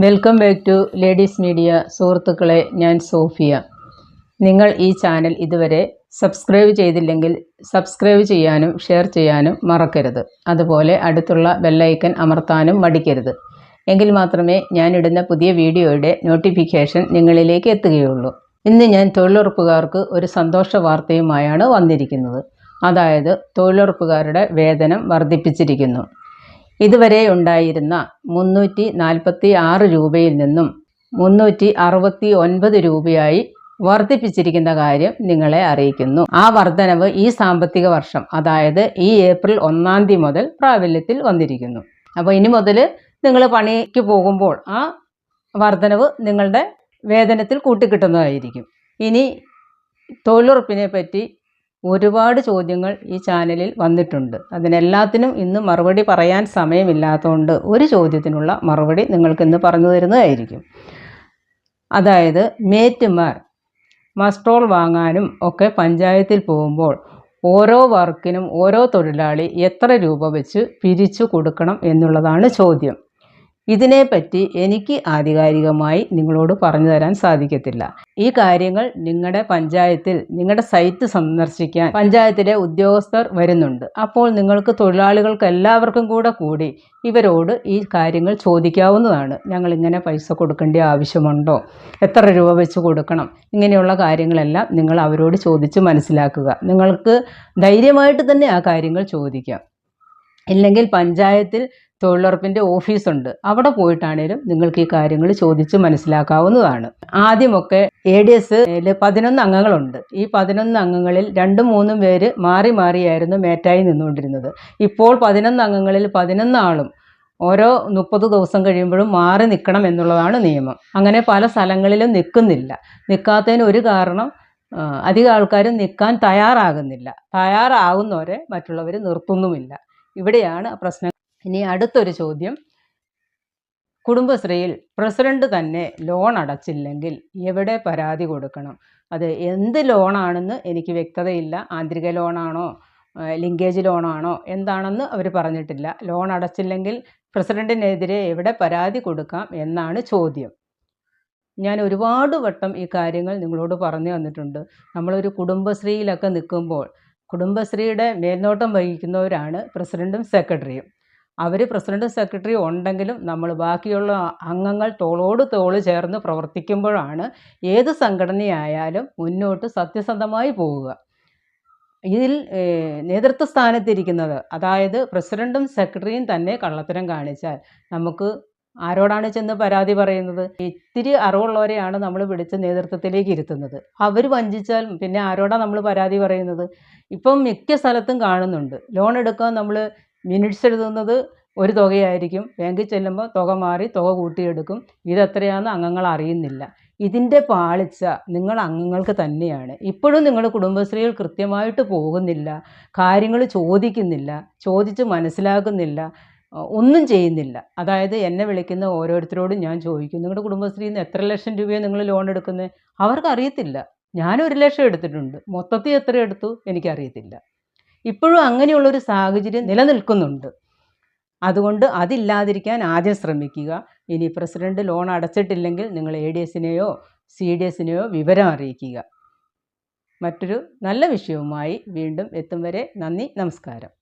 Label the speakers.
Speaker 1: Welcome back to ladies media സുഹൃത്തുക്കളെ ഞാൻ Sophia. നിങ്ങൾ ഈ ചാനൽ ഇതുവരെ സബ്സ്ക്രൈബ് ചെയ്തില്ലെങ്കിൽ സബ്സ്ക്രൈബ് ചെയ്യാനും ഷെയർ ചെയ്യാനും മറക്കരുത്. അതുപോലെ അടുത്തുള്ള ബെല്ലൈക്കൻ അമർത്താനും മടിക്കരുത്. എങ്കിൽ മാത്രമേ ഞാനിടുന്ന പുതിയ വീഡിയോയുടെ നോട്ടിഫിക്കേഷൻ നിങ്ങളിലേക്ക് എത്തുകയുള്ളൂ. ഇന്ന് ഞാൻ തൊഴിലുറപ്പുകാർക്ക് ഒരു സന്തോഷ വാർത്തയുമായാണ് വന്നിരിക്കുന്നത്. അതായത് തൊഴിലുറപ്പുകാരുടെ വേതനം വർദ്ധിപ്പിച്ചിരിക്കുന്നു. ഇതുവരെ ഉണ്ടായിരുന്ന മുന്നൂറ്റി നാൽപ്പത്തി ആറ് രൂപയിൽ നിന്നും മുന്നൂറ്റി അറുപത്തി ഒൻപത് രൂപയായി വർദ്ധിപ്പിച്ചിരിക്കുന്ന കാര്യം നിങ്ങളെ അറിയിക്കുന്നു. ആ വർധനവ് ഈ സാമ്പത്തിക വർഷം അതായത് ഈ ഏപ്രിൽ ഒന്നാം തീയതി മുതൽ പ്രാബല്യത്തിൽ വന്നിരിക്കുന്നു. അപ്പോൾ ഇനി മുതൽ നിങ്ങൾ പണിക്ക് പോകുമ്പോൾ ആ വർധനവ് നിങ്ങളുടെ വേതനത്തിൽ കൂട്ടിക്കിട്ടുന്നതായിരിക്കും. ഇനി തൊഴിലുറപ്പിനെ പറ്റി ഒരുപാട് ചോദ്യങ്ങൾ ഈ ചാനലിൽ വന്നിട്ടുണ്ട്. അതിനെല്ലാത്തിനും ഇന്ന് മറുപടി പറയാൻ സമയമില്ലാത്തതുകൊണ്ട് ഒരു ചോദ്യത്തിനുള്ള മറുപടി നിങ്ങൾക്ക് ഇന്ന് പറഞ്ഞു തരുന്നതായിരിക്കും. അതായത് മേറ്റുമാർ മസ്ട്രോൾ വാങ്ങാനും ഒക്കെ പഞ്ചായത്തിൽ പോകുമ്പോൾ ഓരോ വർക്കിനും ഓരോ തൊഴിലാളി എത്ര രൂപ വെച്ച് പിരിച്ചു കൊടുക്കണം എന്നുള്ളതാണ് ചോദ്യം. ഇതിനെപ്പറ്റി എനിക്ക് ആധികാരികമായി നിങ്ങളോട് പറഞ്ഞു തരാൻ സാധിക്കത്തില്ല. ഈ കാര്യങ്ങൾ നിങ്ങളുടെ പഞ്ചായത്തിൽ നിങ്ങളുടെ സൈറ്റ് സന്ദർശിക്കാൻ പഞ്ചായത്തിലെ ഉദ്യോഗസ്ഥർ വരുന്നുണ്ട്. അപ്പോൾ നിങ്ങൾക്ക് തൊഴിലാളികൾക്ക് എല്ലാവർക്കും കൂടെ കൂടി ഇവരോട് ഈ കാര്യങ്ങൾ ചോദിക്കാവുന്നതാണ്. ഞങ്ങൾ ഇങ്ങനെ പൈസ കൊടുക്കേണ്ട ആവശ്യമുണ്ടോ? എത്ര രൂപ വെച്ച് കൊടുക്കണം? ഇങ്ങനെയുള്ള കാര്യങ്ങളെല്ലാം നിങ്ങൾ അവരോട് ചോദിച്ച് മനസ്സിലാക്കുക. നിങ്ങൾക്ക് ധൈര്യമായിട്ട് തന്നെ ആ കാര്യങ്ങൾ ചോദിക്കാം. ഇല്ലെങ്കിൽ പഞ്ചായത്തിൽ തൊഴിലുറപ്പിന്റെ ഓഫീസുണ്ട്. അവിടെ പോയിട്ടാണേലും നിങ്ങൾക്ക് ഈ കാര്യങ്ങൾ ചോദിച്ച് മനസ്സിലാക്കാവുന്നതാണ്. ആദ്യമൊക്കെ എ ഡി എസ് പതിനൊന്ന് അംഗങ്ങളുണ്ട്. ഈ പതിനൊന്ന് അംഗങ്ങളിൽ രണ്ടും മൂന്നും പേര് മാറി മാറിയായിരുന്നു മേറ്റായി നിന്നുകൊണ്ടിരുന്നത്. ഇപ്പോൾ പതിനൊന്ന് അംഗങ്ങളിൽ പതിനൊന്ന് ആളും ഓരോ മുപ്പത് ദിവസം കഴിയുമ്പോഴും മാറി നിൽക്കണം എന്നുള്ളതാണ് നിയമം. അങ്ങനെ പല സ്ഥലങ്ങളിലും നിൽക്കുന്നില്ല. നിൽക്കാത്തതിന് ഒരു കാരണം അധികം ആൾക്കാരും നിൽക്കാൻ തയ്യാറാകുന്നില്ല. തയ്യാറാകുന്നവരെ മറ്റുള്ളവർ നിർത്തുന്നുമില്ല. ഇവിടെയാണ് പ്രശ്നം ഇനി അടുത്തൊരു ചോദ്യം. കുടുംബശ്രീയിൽ പ്രസിഡന്റ് തന്നെ ലോൺ അടച്ചില്ലെങ്കിൽ എവിടെ പരാതി കൊടുക്കണം? അത് എന്ത് ലോണാണെന്ന് എനിക്ക് വ്യക്തതയില്ല. ആന്തരിക ലോണാണോ ലിങ്കേജ് ലോണാണോ എന്താണെന്ന് അവർ പറഞ്ഞിട്ടില്ല. ലോൺ അടച്ചില്ലെങ്കിൽ പ്രസിഡന്റിനെതിരെ എവിടെ പരാതി കൊടുക്കാം എന്നാണ് ചോദ്യം. ഞാൻ ഒരുപാട് വട്ടം ഈ കാര്യങ്ങൾ നിങ്ങളോട് പറഞ്ഞു തന്നിട്ടുണ്ട്. നമ്മളൊരു കുടുംബശ്രീയിലൊക്കെ നിൽക്കുമ്പോൾ കുടുംബശ്രീയുടെ മേൽനോട്ടം വഹിക്കുന്നവരാണ് പ്രസിഡന്റും സെക്രട്ടറിയും. അവർ പ്രസിഡന്റും സെക്രട്ടറിയും ഉണ്ടെങ്കിലും നമ്മൾ ബാക്കിയുള്ള അംഗങ്ങൾ തോളോട് തോൾ ചേർന്ന് പ്രവർത്തിക്കുമ്പോഴാണ് ഏത് സംഘടനയായാലും മുന്നോട്ട് സത്യസന്ധമായി പോവുക. ഇതിൽ നേതൃത്വ സ്ഥാനത്തിരിക്കുന്നത് അതായത് പ്രസിഡന്റും സെക്രട്ടറിയും തന്നെ കള്ളത്തരം കാണിച്ചാൽ നമുക്ക് ആരോടാണ് ചെന്ന് പരാതി പറയുന്നത്? ഇത്തിരി അറിവുള്ളവരെയാണ് നമ്മൾ വിളിച്ച് നേതൃത്വത്തിലേക്ക് ഇരുത്തുന്നത്. അവർ വഞ്ചിച്ചാൽ പിന്നെ ആരോടാണ് നമ്മൾ പരാതി പറയുന്നത്? ഇപ്പം മിക്ക സ്ഥലത്തും കാണുന്നുണ്ട്. ലോൺ എടുക്കാൻ നമ്മൾ മിനിറ്റ്സ് എഴുതുന്നത് ഒരു തുകയായിരിക്കും. ബാങ്കിൽ ചെല്ലുമ്പോൾ തുക മാറി തുക കൂട്ടിയെടുക്കും. ഇതെത്രയാണെന്ന് അംഗങ്ങൾ അറിയുന്നില്ല. ഇതിന്റെ പാളിച്ച നിങ്ങൾ അംഗങ്ങൾക്ക് തന്നെയാണ്. ഇപ്പോഴും നിങ്ങൾ കുടുംബശ്രീകൾ കൃത്യമായിട്ട് പോകുന്നില്ല. കാര്യങ്ങൾ ചോദിക്കുന്നില്ല. ചോദിച്ച് മനസ്സിലാക്കുന്നില്ല. ഒന്നും ചെയ്യുന്നില്ല. അതായത് എന്നെ വിളിക്കുന്ന ഓരോരുത്തരോടും ഞാൻ ചോദിക്കും നിങ്ങളുടെ കുടുംബശ്രീയിൽ നിന്ന് എത്ര ലക്ഷം രൂപയാണ് നിങ്ങൾ ലോൺ എടുക്കുന്നത് അവർക്ക് അറിയത്തില്ല. ഞാൻ ഒരു ലക്ഷം എടുത്തിട്ടുണ്ട്. മൊത്തത്തിൽ എത്ര എടുത്തു? എനിക്കറിയത്തില്ല. ഇപ്പോഴും അങ്ങനെയുള്ളൊരു സാഹചര്യം നിലനിൽക്കുന്നുണ്ട്. അതുകൊണ്ട് അതില്ലാതിരിക്കാൻ ആദ്യം ശ്രമിക്കുക. ഇനി പ്രസിഡന്റ് ലോൺ അടച്ചിട്ടില്ലെങ്കിൽ നിങ്ങൾ എ ഡി എസിനെയോ സി ഡി എസിനെയോ വിവരം അറിയിക്കുക. മറ്റൊരു നല്ല വിഷയവുമായി വീണ്ടും എത്തും വരെ നന്ദി നമസ്കാരം.